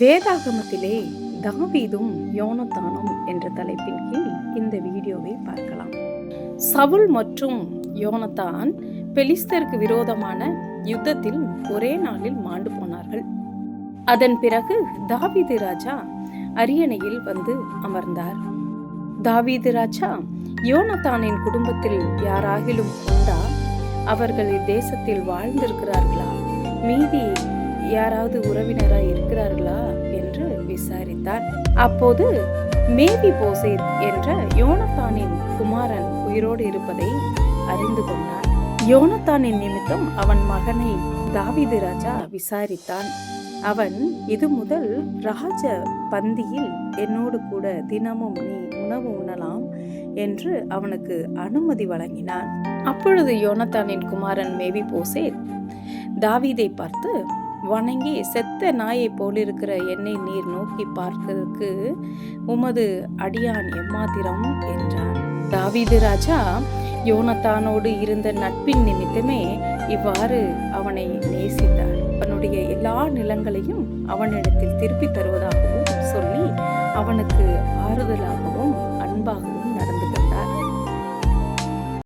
வேதாகமத்திலே தாவீதும் யோனத்தானும் என்ற தலைப்பின் கீழ் இந்த வீடியோவை பார்க்கலாம். சவுல் மற்றும் யோனத்தான் பெலிஸ்தருக்கு விரோதமான யுத்தத்தில் ஒரே நாளில் மாண்டு போனார்கள். அதன் பிறகு தாவீது ராஜா அரியணையில் வந்து அமர்ந்தார். தாவீது ராஜா யோனத்தானின் குடும்பத்தில் யாராகிலும் உண்டா? அவர்கள் இத்தேசத்தில் வாழ்ந்திருக்கிறார்களா? மீதி யாராவது உறவினராக இருக்கிறார்களா என்று விசாரித்தார். அப்போது மேவி போசேத் என்ற யோனத்தானின் குமாரன் உயிரோடு இருப்பதை அறிந்து கொண்டான். யோனத்தானின் நிமித்தம் அவன் மகனை தாவிது ராஜா விசாரித்தான். அவன் இது முதல் ராஜ பந்தியில் என்னோடு கூட தினமும் நீ உணவு உண்ணலாம் என்று அவனுக்கு அனுமதி வழங்கினான். அப்பொழுது யோனத்தானின் குமாரன் மேவி போசே தாவீதை பார்த்து வணங்கி செத்த நாயை போலிருக்கிற என்னை நீர் நோக்கி பார்க்கிறதுக்கு உமது அடியான் எம்மாத்திரம் என்றான். தாவீது ராஜா யோனத்தானோடு இருந்த நட்பின் நிமித்தமே இவ்வாறு அவனை நேசித்தார். அவனுடைய எல்லா நிலங்களையும் அவனிடத்தில் திருப்பி தருவதாகவும் சொல்லி அவனுக்கு ஆறுதலாகவும் அன்பாகவும்